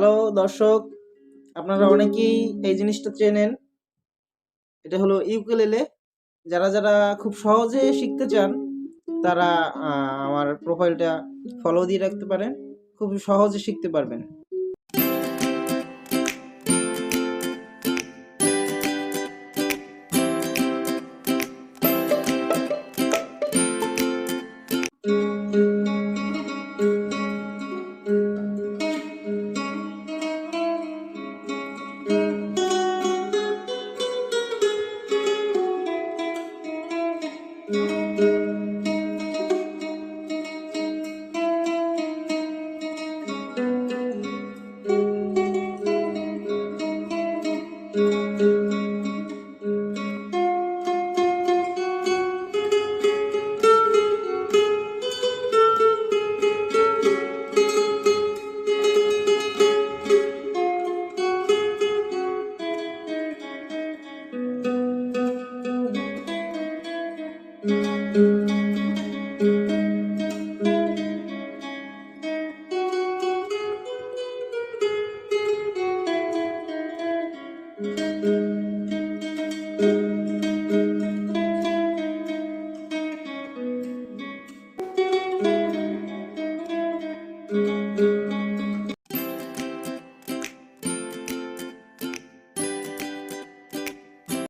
Hello, দর্শক, আপনারা অনেকেই এই জিনিসটা চেনেন। এটা হলো ইউকেলেলে। যারা যারা খুব সহজে শিখতে চান, তারা আমার প্রোফাইলটা ফলো দিয়ে রাখতে পারেন। খুব সহজে শিখতে পারবেন। Música Música